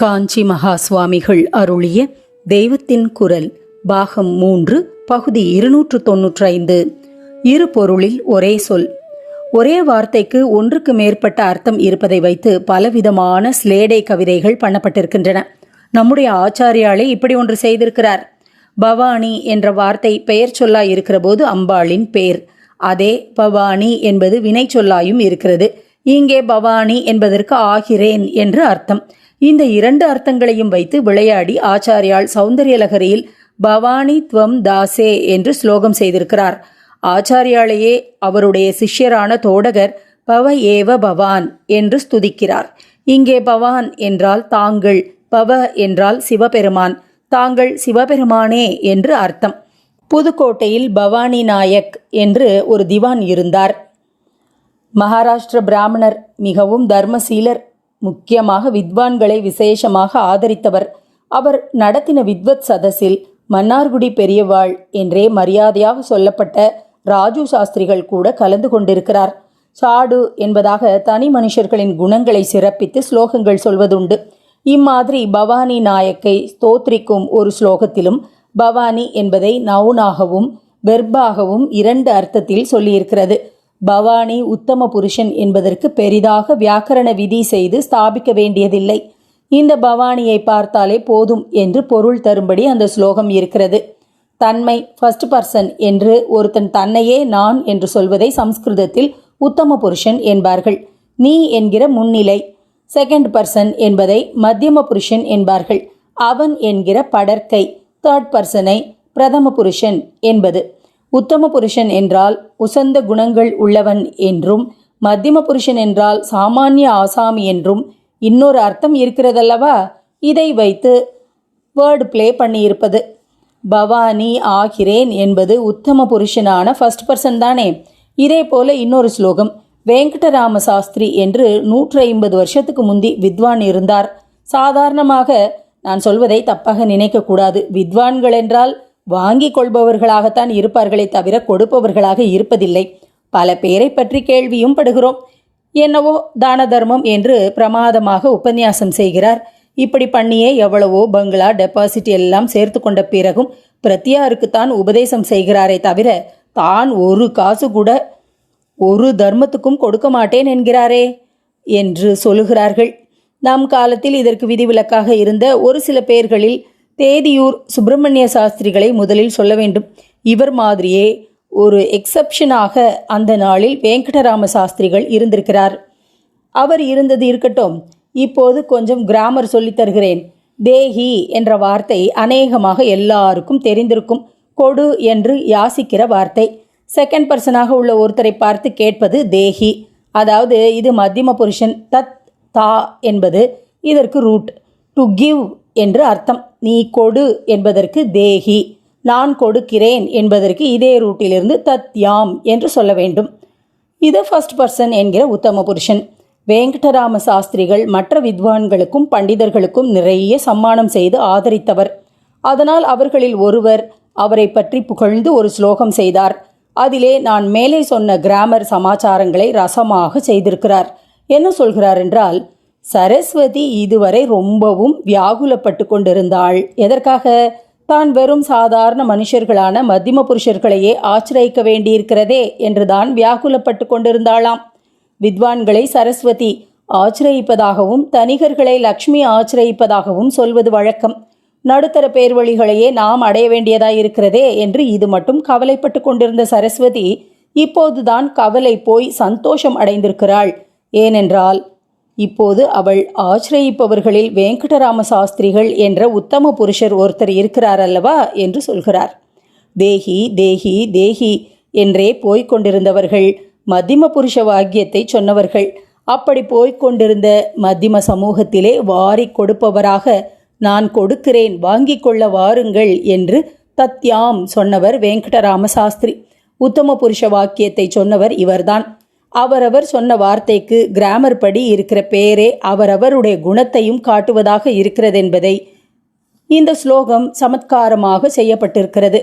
காஞ்சி மகா சுவாமிகள் அருளிய தெய்வத்தின் குரல் பாகம் மூன்று பகுதி இருநூற்று தொன்னூற்றி ஐந்து இரு பொருளில் ஒரே சொல். ஒரே வார்த்தைக்கு ஒன்றுக்கு மேற்பட்ட அர்த்தம் இருப்பதை வைத்து பலவிதமான ஸ்லேடை கவிதைகள் பண்ணப்பட்டிருக்கின்றன. நம்முடைய ஆச்சாரியாலே இப்படி ஒன்று செய்திருக்கிறார். பவானி என்ற வார்த்தை பெயர் சொல்லா இருக்கிற போது அம்பாளின் பேர். அதே பவானி என்பது வினை சொல்லாயும் இருக்கிறது. இங்கே பவானி என்பதற்கு ஆகிறேன் என்று அர்த்தம். இந்த இரண்டு அர்த்தங்களையும் வைத்து விளையாடி ஆச்சாரியால் சௌந்தரியலகரியில் பவானி துவம் தாசே என்று ஸ்லோகம் செய்திருக்கிறார். ஆச்சாரியாலேயே அவருடைய சிஷ்யரான தோடகர் பவ ஏவ பவான் என்று ஸ்துதிக்கிறார். இங்கே பவான் என்றால் தாங்கள் பவ என்றால் சிவபெருமான் தாங்கள் சிவபெருமானே என்று அர்த்தம். புதுக்கோட்டையில் பவானி நாயக் என்று ஒரு திவான் இருந்தார். மகாராஷ்டிர பிராமணர் மிகவும் தர்மசீலர் முக்கியமாக வித்வான்களை விசேஷமாக ஆதரித்தவர். அவர் நடத்தின வித்வத் சதஸில் மன்னார்குடி பெரியவாள் என்றே மரியாதையாக சொல்லப்பட்ட ராஜு சாஸ்திரிகள் கூட கலந்து கொண்டிருக்கிறார். சாடு என்பதாக தனி மனுஷர்களின் குணங்களை சிறப்பித்து ஸ்லோகங்கள் சொல்வதுண்டு. இம்மாதிரி பவானி நாயக்கை ஸ்தோத்ரிக்கும் ஒரு ஸ்லோகத்திலும் பவானி என்பதை நவுனாகவும் வெர்பாகவும் இரண்டு அர்த்தத்தில் சொல்லியிருக்கிறது. பவானி உத்தம புருஷன் என்பதற்கு பெரிதாக வியாக்கரண விதி செய்து ஸ்தாபிக்க வேண்டியதில்லை. இந்த பவானியை பார்த்தாலே போதும் என்று பொருள் தரும்படி அந்த ஸ்லோகம் இருக்கிறது. தன்மை ஃபர்ஸ்ட் பர்சன் என்று ஒருத்தன் தன்னையே நான் என்று சொல்வதை சம்ஸ்கிருதத்தில் உத்தம புருஷன் என்பார்கள். நீ என்கிற முன்னிலை. செகண்ட் பர்சன் என்பதை மத்தியம புருஷன் என்பார்கள். அவன் என்கிற படற்கை. தேர்ட் பர்சனை பிரதம புருஷன் என்பது. உத்தம புருஷன் என்றால் உசந்த குணங்கள் உள்ளவன் என்றும் மத்தியம புருஷன் என்றால் சாமானிய ஆசாமி என்றும் இன்னொரு அர்த்தம் இருக்கிறதல்லவா? இதை வைத்து வேர்டு ப்ளே பண்ணியிருப்பது. பவானி ஆகிறேன் என்பது உத்தம புருஷனான ஃபர்ஸ்ட் பர்சன் தானே. இதே போல இன்னொரு ஸ்லோகம் வெங்கடராம சாஸ்திரி என்று நூற்றி ஐம்பது வருஷத்துக்கு முந்தி வித்வான் இருந்தார். சாதாரணமாக நான் சொல்வதை தப்பாக நினைக்கக்கூடாது. வித்வான்கள் என்றால் வாங்கி கொள்பவர்களாகத்தான் இருப்பார்களே தவிர கொடுப்பவர்களாக இருப்பதில்லை. பல பேரை பற்றி கேள்வியும் படுகிறோம். என்னவோ தான தர்மம் என்று பிரமாதமாக உபன்யாசம் செய்கிறார். இப்படி பண்ணியே எவ்வளவோ பங்களா டெபாசிட் எல்லாம் சேர்த்து கொண்ட பிறகும் பிரத்யாருக்குத்தான் உபதேசம் செய்கிறாரே தவிர தான் ஒரு காசு கூட ஒரு தர்மத்துக்கும் கொடுக்க மாட்டேன் என்கிறாரே என்று சொல்லுகிறார்கள். நம் காலத்தில் இதற்கு விதிவிலக்காக இருந்த ஒரு சில பேர்களில் தேதியூர் சுப்பிரமணிய சாஸ்திரிகளை முதலில் சொல்ல வேண்டும். இவர் மாதிரியே ஒரு எக்ஸப்ஷனாக அந்த நாளில் வெங்கடராம சாஸ்திரிகள் இருந்திருக்கிறார். அவர் இருந்தது இருக்கட்டும். இப்போது கொஞ்சம் கிராமர் சொல்லித் தருகிறேன். தேஹி என்ற வார்த்தை அநேகமாக எல்லாருக்கும் தெரிந்திருக்கும். கொடு என்று யாசிக்கிற வார்த்தை. செகண்ட் பர்சனாக உள்ள ஒருத்தரை பார்த்து கேட்பது தேஹி. அதாவது இது மத்தியம புருஷன் தத் தா என்பது இதற்கு ரூட் டு கிவ் என்று அர்த்தம். நீ கொடு என்பதற்கு தேஹி நான் கொடுக்கிறேன் என்பதற்கு இதே ரூட்டிலிருந்து தத்யாம் என்று சொல்ல வேண்டும். இது ஃபர்ஸ்ட் பர்சன் என்கிற உத்தம புருஷன். வெங்கடராம சாஸ்திரிகள் மற்ற வித்வான்களுக்கும் பண்டிதர்களுக்கும் நிறைய சம்மானம் செய்து ஆதரித்தவர். அதனால் அவர்களில் ஒருவர் அவரை பற்றி புகழ்ந்து ஒரு ஸ்லோகம் செய்தார். அதிலே நான் மேலே சொன்ன கிராமர் சமாச்சாரங்களை ரசமாக செய்திருக்கிறார். என்ன சொல்கிறார் என்றால் சரஸ்வதி இதுவரை ரொம்பவும் வியாகுலப்பட்டு கொண்டிருந்தாள் எதற்காக? தான் வெறும் சாதாரண மனுஷர்களான மத்தியம புருஷர்களையே ஆச்சிரயிக்க வேண்டியிருக்கிறதே என்றுதான் வியாகுலப்பட்டு கொண்டிருந்தாளாம் வித்வான்களை சரஸ்வதி ஆச்சிரயிப்பதாகவும் தனிகர்களை லக்ஷ்மி ஆச்சிரயிப்பதாகவும் சொல்வது வழக்கம். நடுத்தர பேர்வழிகளையே நாம் அடைய வேண்டியதாய் இருக்கிறதே என்று இது மட்டும் கவலைப்பட்டு கொண்டிருந்த சரஸ்வதி இப்போதுதான் கவலை போய் சந்தோஷம் அடைந்திருக்கிறாள். ஏனென்றால் இப்போது அவள் ஆசிரயிப்பவர்களில் வெங்கடராம சாஸ்திரிகள் என்ற உத்தம புருஷர் ஒருத்தர் இருக்கிறார் அல்லவா என்று சொல்கிறார். தேஹி தேஹி தேஹி என்றே போய்க் கொண்டிருந்தவர்கள் மத்திம புருஷ வாக்கியத்தை சொன்னவர்கள் அப்படி போய்க் கொண்டிருந்த மத்திம சமூகத்திலே வாரி கொடுப்பவராக நான் கொடுக்கிறேன் வாங்கி கொள்ள வாருங்கள் என்று தத்யாம் சொன்னவர் வெங்கடராம சாஸ்திரி உத்தம புருஷ வாக்கியத்தை சொன்னவர் இவர்தான். அவரவர் சொன்ன வார்த்தைக்கு கிராமர் படி இருக்கிற பேரே அவரவருடைய குணத்தையும் காட்டுவதாக இருக்கிறதென்பதை இந்த ஸ்லோகம் சமத்காரமாக செய்யப்பட்டிருக்கிறது.